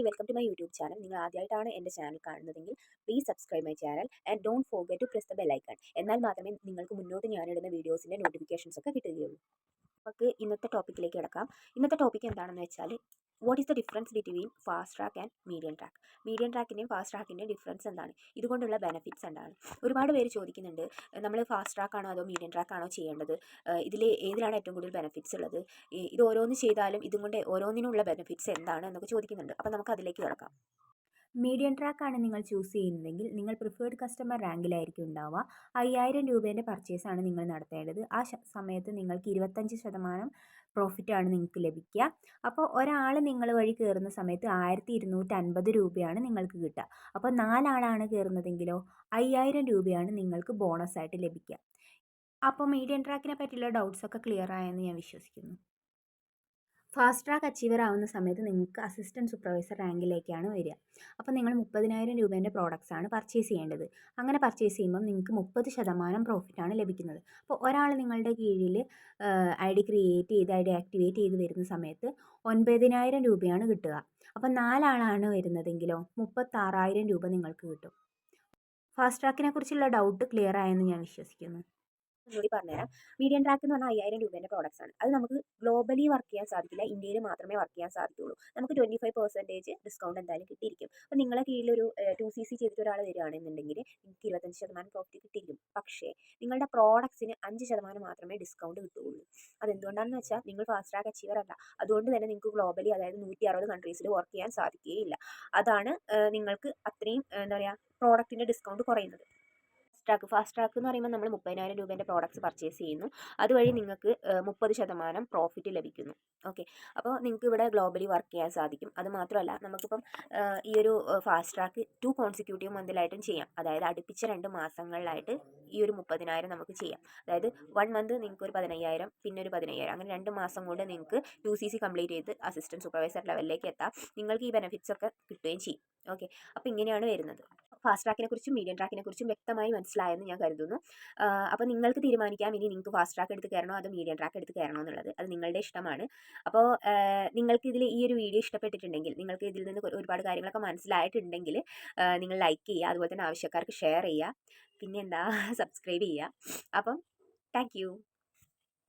Hi welcome to my YouTube channel നിങ്ങൾ ആദ്യമായിട്ടാണ് എന്റെ ചാനൽ കാണുന്നതെങ്കിൽ please subscribe my channel and don't forget to press the bell icon എന്നാൽ മാത്രമേ നിങ്ങൾക്ക് മുന്നോട്ട് ഞാനിടുന്ന വീഡിയോസിന്റെ നോട്ടിഫിക്കേഷൻസ് ഒക്കെ കിട്ടുകയുള്ളൂ. നമുക്ക് ഇന്നത്തെ ടോപ്പിക്കിലേക്ക് കിടക്കാം. ഇന്നത്തെ ടോപ്പിക് എന്താണെന്ന് വെച്ചാൽ what is the difference between fast track and medium track medium ട്രാക്കിന്റെയും fast ട്രാക്കിന്റെയും ഡിഫറൻസ് എന്താണ്? ഇതുകൊണ്ടുള്ള ബെനിഫിറ്റ്സ് എന്താണ്? ഒരുപാട് പേര് ചോദിക്കുന്നുണ്ട് നമ്മൾ ഫാസ്റ്റ് ട്രാക്കാണോ അതോ മീഡിയം ട്രാക്കാണോ ചെയ്യേണ്ടത്? ഇതിൽ ഏതിലാണ് ഏറ്റവും കൂടുതൽ ബെനിഫിറ്റ്സ് ഉള്ളത്? ഇത് ഓരോന്ന് ചെയ്താലും ഇതും കൊണ്ട് ഓരോന്നിനുള്ള ബെനിഫിറ്റ്സ് എന്താണ് എന്നൊക്കെ ചോദിക്കുന്നുണ്ട്. അപ്പോൾ നമുക്ക് അതിലേക്ക് കിടക്കാം. മീഡിയം ട്രാക്കാണ് നിങ്ങൾ ചൂസ് ചെയ്യുന്നതെങ്കിൽ നിങ്ങൾ പ്രിഫേർഡ് കസ്റ്റമർ റാങ്കിലായിരിക്കും ഉണ്ടാവുക. അയ്യായിരം രൂപേന്റെ പർച്ചേസാണ് നിങ്ങൾ നടത്തേണ്ടത്. ആ സമയത്ത് നിങ്ങൾക്ക് ഇരുപത്തഞ്ച് ശതമാനം പ്രോഫിറ്റാണ് നിങ്ങൾക്ക് ലഭിക്കുക. അപ്പോൾ ഒരാൾ നിങ്ങൾ വഴി കയറുന്ന സമയത്ത് ആയിരത്തി ഇരുന്നൂറ്റി അൻപത് രൂപയാണ് നിങ്ങൾക്ക് കിട്ടുക. അപ്പോൾ നാലാളാണ് കയറുന്നതെങ്കിലോ അയ്യായിരം രൂപയാണ് നിങ്ങൾക്ക് ബോണസ് ആയിട്ട് ലഭിക്കുക. അപ്പോൾ മീഡിയം ട്രാക്കിനെ പറ്റിയുള്ള ഡൗട്ട്സ് ഒക്കെ ക്ലിയർ ആയെന്ന് ഞാൻ വിശ്വസിക്കുന്നു. ഫാസ്റ്റ് ട്രാക്ക് അച്ചീവർ ആവുന്ന സമയത്ത് നിങ്ങൾക്ക് അസിസ്റ്റന്റ് സൂപ്പർവൈസർ റാങ്കിലേക്കാണ് വരിക. അപ്പോൾ നിങ്ങൾ മുപ്പതിനായിരം രൂപേന്റെ പ്രോഡക്റ്റ്സ് ആണ് പർച്ചേസ് ചെയ്യേണ്ടത്. അങ്ങനെ പർച്ചേസ് ചെയ്യുമ്പോൾ നിങ്ങൾക്ക് മുപ്പത് ശതമാനം പ്രോഫിറ്റാണ് ലഭിക്കുന്നത്. അപ്പോൾ ഒരാൾ നിങ്ങളുടെ കീഴിൽ ഐ ഡി ക്രിയേറ്റ് ചെയ്ത് ഐ ഡി ആക്ടിവേറ്റ് ചെയ്ത് വരുന്ന സമയത്ത് ഒൻപതിനായിരം രൂപയാണ് കിട്ടുക. അപ്പോൾ നാലാളാണ് വരുന്നതെങ്കിലോ മുപ്പത്താറായിരം രൂപ നിങ്ങൾക്ക് കിട്ടും. ഫാസ്റ്റ് ട്രാക്കിനെ കുറിച്ചുള്ള ഡൗട്ട് ക്ലിയർ ആയെന്ന് ഞാൻ വിശ്വസിക്കുന്നു. ഒന്നുകൂടി പറഞ്ഞുതരാം. മീഡിയം ട്രാക്ക് എന്ന് പറഞ്ഞാൽ അയ്യായിരം രൂപേന്റെ പ്രോഡക്റ്റ്സ് ആണ്. അത് നമുക്ക് ഗ്ലോബലി വർക്ക് ചെയ്യാൻ സാധിക്കില്ല. ഇന്ത്യയിൽ മാത്രമേ വർക്ക് ചെയ്യാൻ സാധിക്കുള്ളൂ. നമുക്ക് ട്വന്റി ഫൈവ് പെർസെന്റേജ് ഡിസ്കൗണ്ട് എന്തായാലും കിട്ടിയിരിക്കും. അപ്പോൾ നിങ്ങളെ കീഴിലൊരു ടു സി സി ചെയ്തിട്ട് ഒരാൾ വരികയാണെന്നുണ്ടെങ്കിൽ നിങ്ങൾക്ക് ഇരുപത്തഞ്ച് ശതമാനം പ്രോഫിറ്റ് കിട്ടിയിരിക്കും. പക്ഷേ നിങ്ങളുടെ പ്രോഡക്ട്സിന് അഞ്ച് ശതമാനം മാത്രമേ ഡിസ്കൗണ്ട് കിട്ടുകയുള്ളൂ. അതെന്തുകൊണ്ടാണെന്ന് വെച്ചാൽ നിങ്ങൾ ഫാസ്റ്റ് ട്രാക്ക് അച്ചീവർ അല്ല. അതുകൊണ്ട് തന്നെ നിങ്ങൾക്ക് ഗ്ലോബലി അതായത് നൂറ്റി അറുപത് കൺട്രീസിൽ വർക്ക് ചെയ്യാൻ സാധിക്കുകയില്ല. അതാണ് നിങ്ങൾക്ക് അത്രയും എന്താ പറയുക പ്രോഡക്റ്റിന്റെ ഡിസ്കൗണ്ട് കുറയുന്നത്. ഫാസ്റ്റ് ട്രാക്ക് ഫാസ്റ്റ് ട്രാക്ക് എന്ന് പറയുമ്പോൾ നമ്മൾ മുപ്പതിനായിരം രൂപേന്റെ പ്രോഡക്റ്റ്സ് പർച്ചേസ് ചെയ്യുന്നു. അതുവഴി നിങ്ങൾക്ക് മുപ്പത് ശതമാനം പ്രോഫിറ്റ് ലഭിക്കുന്നു. ഓക്കെ അപ്പോൾ നിങ്ങൾക്ക് ഇവിടെ ഗ്ലോബലി വർക്ക് ചെയ്യാൻ സാധിക്കും. അത് മാത്രമല്ല നമുക്കിപ്പം ഈ ഒരു ഫാസ്റ്റ് ട്രാക്ക് ടു കോൺസിക്യൂട്ടീവ് മന്തിലായിട്ടും ചെയ്യാം. അതായത് അടുപ്പിച്ച രണ്ട് മാസങ്ങളിലായിട്ട് ഈ ഒരു മുപ്പതിനായിരം നമുക്ക് ചെയ്യാം. അതായത് വൺ മന്ത് നിങ്ങൾക്ക് ഒരു പതിനയ്യായിരം പിന്നെ ഒരു പതിനയ്യായിരം. അങ്ങനെ രണ്ട് മാസം കൊണ്ട് നിങ്ങൾക്ക് യു സി സി കംപ്ലീറ്റ് ചെയ്ത് അസിസ്റ്റന്റ് സൂപ്പർവൈസർ ലെവലിലേക്ക് എത്താം. നിങ്ങൾക്ക് ഈ ബെനിഫിറ്റ്സ് ഒക്കെ കിട്ടുകയും ചെയ്യും. ഓക്കെ അപ്പോൾ ഇങ്ങനെയാണ് വരുന്നത്. ഫാസ്റ്റ് ട്രാക്കിനെ കുറിച്ചും മീഡിയം ട്രാക്കിനെ കുറിച്ചും വ്യക്തമായി മനസ്സിലായെന്ന് ഞാൻ കരുതുന്നു. അപ്പോൾ നിങ്ങൾക്ക് തീരുമാനിക്കാം ഇനി നിങ്ങൾക്ക് ഫാസ്റ്റ് ട്രാക്ക് എടുത്ത് കയറണോ അതോ മീഡിയം ട്രാക്ക് എടുത്ത് കയറണോ എന്നുള്ളത്. അത് നിങ്ങളുടെ ഇഷ്ടമാണ്. അപ്പോൾ നിങ്ങൾക്ക് ഇതിൽ ഈ ഒരു വീഡിയോ ഇഷ്ടപ്പെട്ടിട്ടുണ്ടെങ്കിൽ നിങ്ങൾക്ക് ഇതിൽ നിന്ന് ഒരുപാട് കാര്യങ്ങളൊക്കെ മനസ്സിലായിട്ടുണ്ടെങ്കിൽ നിങ്ങൾ ലൈക്ക് ചെയ്യുക അതുപോലെ തന്നെ ആവശ്യക്കാർക്ക് ഷെയർ ചെയ്യുക. പിന്നെ എന്താ സബ്സ്ക്രൈബ് ചെയ്യുക. അപ്പം താങ്ക്